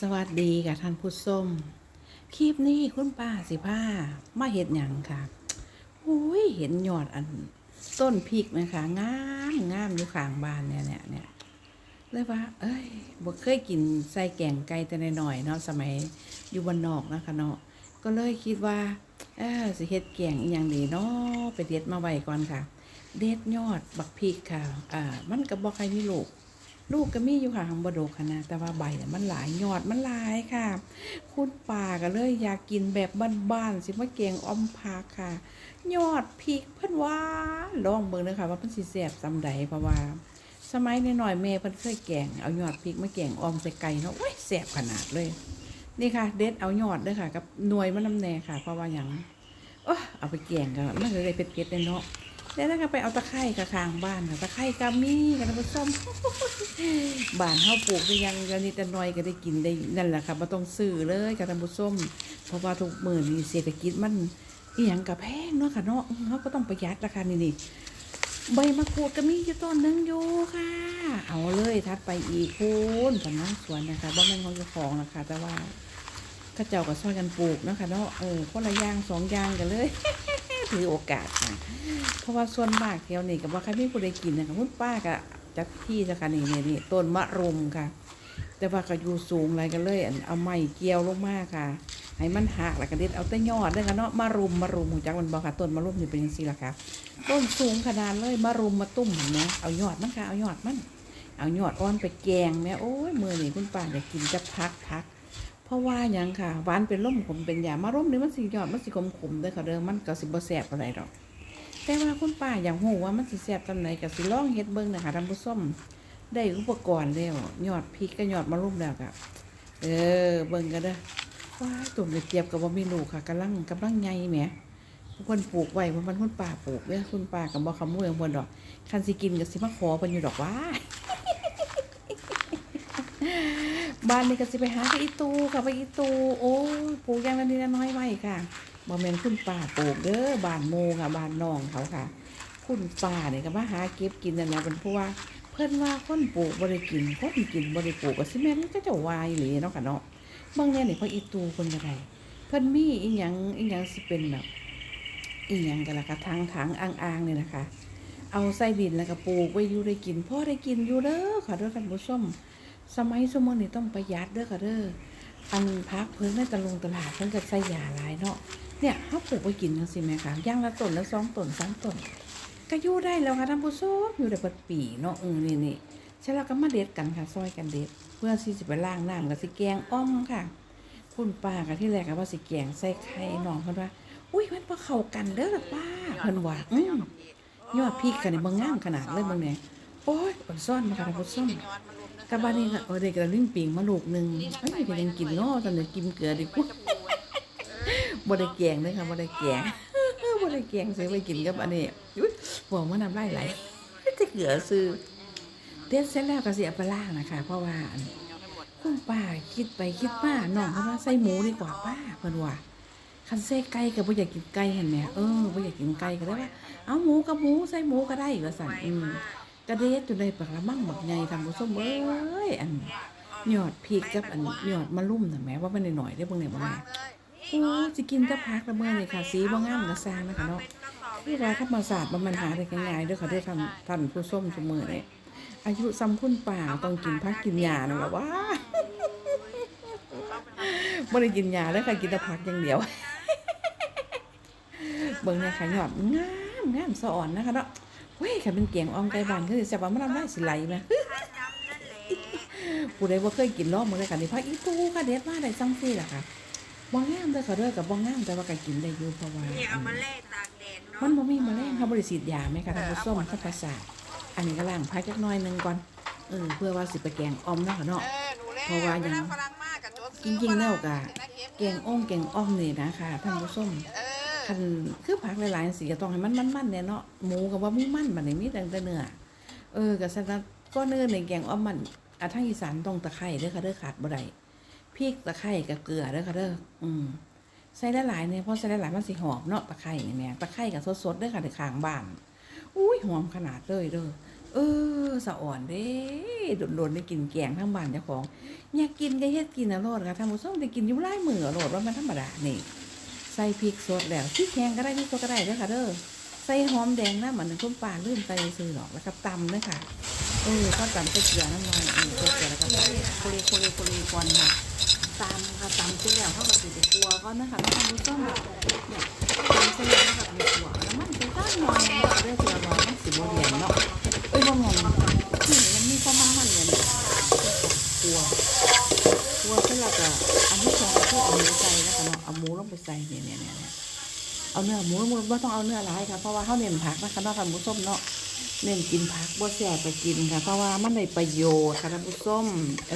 สวัสดีค่ะท่านผู้ชมคลิปนี้คุณป้าสิผ้ามาเห็ดหยังค่ะอุ้ยเห็นยอดอันต้นพริกไหมคะงามงามอยู่ข้างบ้านเนี่ยเนี่ยเนี่ยเลยว่า เอ้ยบ่เคยกินใส่แกงไก่แต่หน่อยเนาะสมัยอยู่บ้านนอกนะคะเนาะก็เลยคิดว่าเออสิเฮ็ดแกงอีหยังดีเนาะไปเด็ดมาไว้ก่อนค่ะ เด็ดยอดบักพริกค่ะอ่ามันก็บ่ใครมีลูก ลูกก็มีอยู่ค่ะทางบโดกค่ะนะแต่ว่าใบมันหลายยอดมันหลายค่ะ คุณป่าก็เลยอยากกินแบบบ้านๆสิมาเกงอมผักค่ะ ยอดพริกเพิ่นว่าลองเบิ่งเด้อค่ะ ว่าเพิ่นสิแซ่บซำใดเพราะว่า สมัยน้อยๆแม่เพิ่นเคยแกงเอายอดพริกมาแกงอมใส่ไก่เนาะโอ้ยแซ่บขนาดเลย นี่ค่ะ เด็ดเอายอดด้อค่ะ กับหน่วยมันน้ำแน่ค่ะ เพราะว่าหยังโอ้เอาไปแกงกันมันก็เลยเผ็ดๆเลยเนาะ แล้วก็ไปเอาตะไคร้กับข้างบ้านค่ะตะไคร้กามีกันผู้ชมบ้านเฮาปลูกได้ยังกันนิดหน่อยก็ได้กินได้นั่นแหละค่ะบ่ต้องซื้อเลยค่ะท่านผู้ชมเพราะว่าทุกมื้อนี้เศรษฐกิจมันอีหยังก็แพงเนาะค่ะเนาะเฮาก็ต้องประหยัดราคานี่นี่ใบมะกรูดก็มีอยู่ต้นนึงอยู่ค่ะ เอาเลยทัดไปอีกคูณสำนักสวนนะคะบ่แม่ของเจ้าของนะคะ แต่ว่าข้าเจ้าก็ช่วยกันปลูกนะคะเนาะเออคนละย่างสองย่างกันเลย ถือโอกาสค่ะเพราะว่าส่วนมากแถวนี้ก็บ่าใครไมีผู้ใดกินนะคะคุณป้าก็จักที่จ้ะค่ะนี่นี่นี่ต้นมะรุมค่ะ แต่ว่าก็อยู่สูงอะไรกันเลยเอาไม้เกี่ยวลงมาค่ะให้มันหักแล้วก็เด็ดเอาแต่ยอดเด้อค่ะเนาะมะรุมมะรุมหูจักมันบ่ค่ะต้นมะรุมนี่เป็นจังซี่ล่ะค่ะต้นสูงขนาดเลยมะรุมมาตุ้มเห็นไหมเอายอดมันค่ะเอายอดมัน เอายอดอ่อนไปแกงแม่โอ้ยมือนี้คุณป้าจะกินจะพักพัก ราะว่ายังค่ะหวานเป็นล่มขมเป็นยามะรุมนี่มันสิยอดมันสิขมขมเด้อค่ะเด้อมันก็สิบ่แซ่บอะไรดอกแต่ว่าคุณป้าอยากรู้ว่ามันสิแซ่บตำไหนก็สิลองเฮ็ดเบิ่งนะคะท่านผู้ชมได้อุปกรณ์แล้วยอดพริกก็ยอดมะรุมแล้วก็เออเบิ่งกันเด้อว้าตุ่มกระเจี๊ยบก็บ่มีลูกค่ะกำลังกำลังใหญ่แหมเพิ่นปลูกไว้เพิ่นมันคุณป้าปลูกเด้อคุณป้าก็บ่ขโมยของเพิ่นดอกคันสิกินก็สิมาขอเพิ่นอยู่ดอกว่า บ้านนี้ก็สิไปหาไปอีตูค่ะไปอีตูโอ้ปลูกอย่างละนิดน้อยไว้ค่ะบ่แม่นคุณป้าปลูกเด้อบ้านโมค่ะบ้านนองเขาค่ะ คุณป้าเนี่ยก็มาหาเก็บกินนั่นแหละเป็นเพราะว่าเพิ่อนว่าคนปลูกบ่ได้กินคนกินบ่ได้ปลูกก็สิแม่นมันก็จะวายหรือเนาะค่ะเนาะบางแน่นี่เพราะอีตูเพิ่นก็ได้เพิ่อนมีอีหยังอีหยังสิเป็นแบบอีหยังกันล่ะคะทางทางอ่างๆเนี่ยนะคะ เอาใส่ดินแล้วก็ปลูกไว้อยู่ได้กินพ่อได้กินอยู่เด้อค่ะด้อท่านผู้ชม สมัยสมอนี่ต้องประหยัดเด้อค่ะเด้ออันพักเพิ่นในตะลงตลาดเพิ่นก็ใส่ยาหลายเนาะเนี่ยเฮาปลูกไว้กินจังซี่แหมคะย่างละต้นละสองต้นสามต้นก็อยู่ได้แล้วค่ะท่านผู้ชมอยู่ได้เปิดปีเนาะเออนี่นี่ใช่แล้วก็มาเด็ดกันค่ะซอยกันเด็ด เพื่อที่สิไปล้างน้ำกับสิแกงอ่อมค่ะ คุณป้ากับที่แรกก็ว่าสิแกงใส่ไข่น้องเพิ่นว่า อุ้ยมันบ่เข้ากันเด้อล่ป้าเพิ่นว่าอืมยอดพริกกันนี่บ่งงามขนาดเลยเบิ่งแหน่ โอ้ยอ่อนซ่อนมาค่ะท่านผู้ชมกับบ้านนี้ก็เออเด็กกระลิ่งปิงมาลูกหนึ่งเอ้ยก็ยังกินเนาะตอนนี้กินเกลือดีกว่าบ่ได้แกงเลยค่ะบ่ได้แกงบ่ได้แกงซื้อไปกินกับอันนี้อุ๊ยบอกว่าน้ำลายไหลจะเกลือซื้อเด็ดเสร็จแล้วก็สิเอาไปล้างนะคะเพราะว่าอันคุณป้าคิดไปคิดมาน้องเพิ่นว่าใส่หมูดีกว่าป้าเพิ่นว่าคันใส่ไก่ก็บ่อยากกินไก่เห็นไหมเออบ่อยากกินไก่ก็ได้ว่าเอาหมูกับหมูใส่หมูก็ได้ว่าซั่นอืม กระเด็ดอยู่ในปากละมั่งบักใหญ่ทำผู้มเอ้ยอันยอดพริกกับอันยอดมะลุ่มน่ะแม้ว่ามันหน่อยๆได้บ่งเนี่ยบ่แม่โอ้สิกินแต่พักละเมื่อนี่ค่ะสีบ่งามก็สร้างนะคะเนาะที่ว่าธรรมศาสตร์บ่มันหาได้ง่ายๆด้อค่ะเด้อท่านท่านผู้ชมซุมื้อนี่ยอายุซ้ำคุณป่าต้องกินพักกินหญ้านั่นล่ะว่าบ่ได้กินหญ้าเลยค่ะกินแต่ผักอย่างเดียวเบิ่งเนี่ยค่ะยอดงามงามสะอ่อนนะคะเนาะ ว้ยค่ะเป็นเกียงออมไก่บ้านคือสิแซ่บว่ามันทำได้สิไหลไหมผู้ใดบ่เคยกินรอบมื้อใดกันนี่พาอีตูค่ะเด็ดมาได้จังซี่ล่ะค่ะบ่งามเด้อค่ะเด้อกับบ่งามแต่ว่าก็กินได้อยู่เพราะว่านี่เอามาแล่ตากแดดเนาะมันบ่มีแมลงค่ะบ่ได้ฉีดยาแม่ค่ะท่านผู้ชมสัประสาทอันนี้ก็ล้างพักจักหน่อยหนึงก่อนเออเพื่อว่าสิไปแกงออมเนาะค่ะเนาะเออหนูแล่เพราะว่ายังเฝรั่งมากกับโจ๊กจริงๆแล้วก็แกงอ่อมแกงอ่อมนี่นะคะท่านผู้ชมเออ คันคือผักหลายๆสีก็ต้องให้มันมันๆเนี่ยเนาะหมูก็บ่ามีมันบัดนี้มีแต่เนื้อเออก็ฉะนั้นก็เนื้อในแกงอ้อมมันอะทางอีสานต้องตะไคร้เด้อค่ะเด้อขาดบ่ได้พริกตะไคร้กับเกลือเด้อค่ะเด้ออืมใส่หลายๆเนี่ยเพราะใส่หลายๆมันสิหอมเนาะตะไคร้นี่แม่ตะไคร้กับสดๆเด้อค่ะในข้างบ้านอุ้ยหอมขนาดเลยเด้อเออสะอ่อนเด้โดนๆได้กินแกงทั้งบ้านเจ้าของ อยากกินก็เฮ็ดกินอร่อยค่ะท่านผู้ชมได้กินอยู่หลายมื้ออร่อยว่ามันธรรมดานี่ ใส่พริกสดแล้วพริกแห้งก็ได้พริกสดก็ได้เด้อค่ะเด้อใส่หอมแดงนะเหมือนคุณป้าลืมใส่ซื้อหรอกแล้วก็ตำด้วยค่ะเออก็ตำใส่เกลือน้ำมันอือใส่เกลือแล้วก็โคเลโคเลโคเลก่อนค่ะตำค่ะตำเสร็จแล้วเขาก็สิไปครัวก่อนะคะท่านผู้ชมเนี่ยตำเสร็จแล้วเขาก็ไปครัวแล้วมันจะตั้งนอนเรื่องเกลือร้อนสิบ่เรียนเนาะเอ้ยบ่งอนที่มันมีความมันเนี่ยครัว มูลงไปใส่เนี่ยเนี่ยเนี่ยเนี่ยเอาเนื้อหมูหมูไม่ต้องเอาเนื้อหลายค่ะเพราะว่าเขาเน้นผักนะคะเนาะค่ะหมูส้มเนาะเน้นกินผักบ่แซ่บไปกินค่ะ เพราะว่ามันได้ประโยชน์ค่ะท่านผู้ชมเอ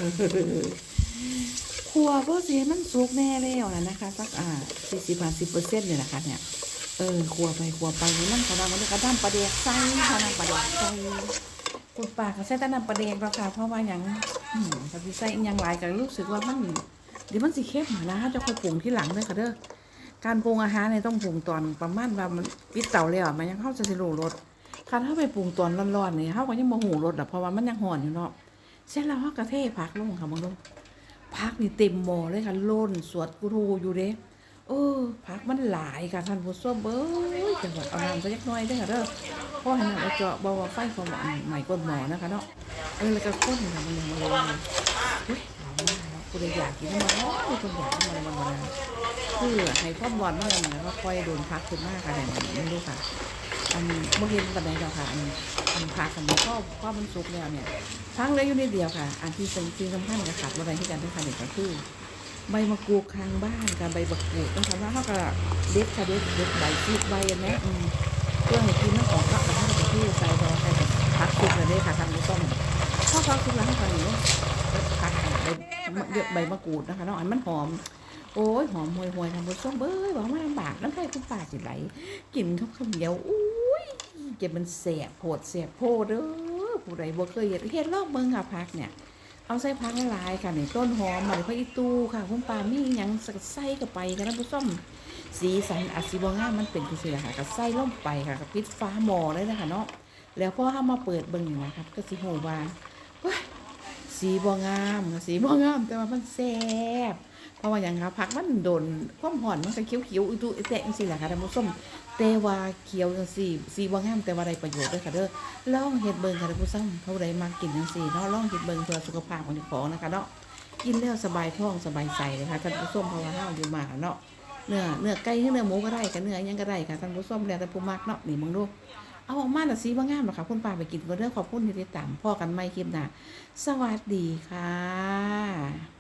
อครัวเพื่อสิให้มันสุกแน่แล้วนะนะคะสักอ่าสี่สิบห้าสิบเปอร์เซ็นต์เนี่ยนะคะเนี่ยเออครัวไปครัวไปมันเขาดำมันกระด้างประเดกใส่เขานำประเดกใส่คุณปากก็ใส่แต่น้ำประเดกแล้วค่ะเพราะว่าอย่างอืมถ้าพี่ใส่ยังหลายก็รู้สึกว่ามัน เดี๋ยวมันสิเข้มนะถ้าจะค่อยปรุงที่หลังเลยค่ะเด้อการปรุงอาหารเนี่ยต้องปรุงตอนประมาณว่ามันปิดเตาแล้วมันยังเข้าจะสิรู้รสคันถ้าไปปรุงตอนร้อนๆเนี่ยเฮาก็ยังบ่หูรสอะเพราะว่ามันยังห่อนอยู่เนาะเสร็จแล้วเฮาก็เทผักลงค่ะมึงดูผักนี่เต็มหม้อเลยค่ะล้นสวดกูรูอยู่เด้เออผักมันหลายค่ะท่านผู้ชมเบ้ยจังหวัดเอาน้ำสักจักน่อยเด้ค่ะเด้อเพราะให้น้ำเอาเจาะเบาไฟความหวานใหม่ก้นหมอนะคะเนาะเออแล้วก็ข้นค่ะมันยังมาเลย มมากเนาะกูเลยอยากกินมันเนาะกูคนอยากกินมันมันมันคือให้ความร้อนมันมันแล้วก็ค่อยโดนพักขึ้นมากค่ะแต่ไม่รู้ค่ะ อันโมเห็นปันใดดอกค่ะ อันอันพักกันแล้วก็ก็มันสุกแล้วเนี่ยพักเหลยอยู่นิดเดียวค่ะ อันที่สำคัญสำคัญกับขาดอะไรที่กันด้วยค่ะเนี่ยก็คือใบมะกรูดข้างบ้านกับใบมะกรูดนะคะว่าเขาก็เด็ดค่ะเด็ดเด็ดใบซีดใบอันนี้เพื่อให้กินมันออกแล้วแล้วเขาก็ที่ใส่ดอใส่พักสุกเลยค่ะทำไม่ต้องพอพักสุกแล้วเขาก็นี่ผักใบ เยอะใบมะกรูดนะคะเนาะอันมันหอม โอ้ยหอมห่วยห่วยทำบนส้มเบ้ยบอกว่าลำบากน้ำไทยคุณป่าสิไหลกินข้าวคำเดียวอุ้ยเจ็บมันแสบโผดแสบโพดเด้อผู้ใดบ่เคยเห็นเห็นรอบเบิ่งค่ะพักเนี่ยเอาใส่พักละลายค่ะนี่ต้นหอมมาเลยพระอีตูค่ะคุณป่ามียังใส่กับไปกันนะผู้ส้มสีสันอาจสิบ่งามมันเป็นคือสิล่ะค่ะก็ใส่ลงไปค่ะกับปิดฟ้าหมอเลยนะคะเนาะแล้วพอเอามาเปิดเบิ่งนี่นะครับ ก็สิโหว่า สีบ่งามสีบ่งาม แต่ว่ามันแซ่บเพราะว่าอย่างครับผักมันโดนความห่อนมันก็เขียวๆอุตุแตะจังซี่แหละค่ะท่านผู้ชมแต่ว่าเขียวจังสีสีบ่งามแต่ว่าได้ประโยชน์ด้วยค่ะเด้อลองเฮ็ดเบิ่งค่ะท่านผู้ชมเขาใดมากินจังซี่เนาะลองเฮ็ดเบิ่งเพื่อสุขภาพของเจ้าของนะคะเนาะกินแล้วสบายท้องสบายใจเลยค่ะท่านผู้ชมเพราะว่าเฮาอยู่มาเนาะเนื้อเนื้อไก่เนื้อหมูก็ได้กับเนื้อยังก็ได้ค่ะท่านผู้ชมแล้วแต่ผู้มักเนาะนี่มึงดู เอาออกมาแต่ะสีบ่งามหรอกค่ะคุณป้าไปกินก็เรื่องขอบคุณที่ติดตามพ่อกันไม่คลิปหน้าสวัสดีค่ะ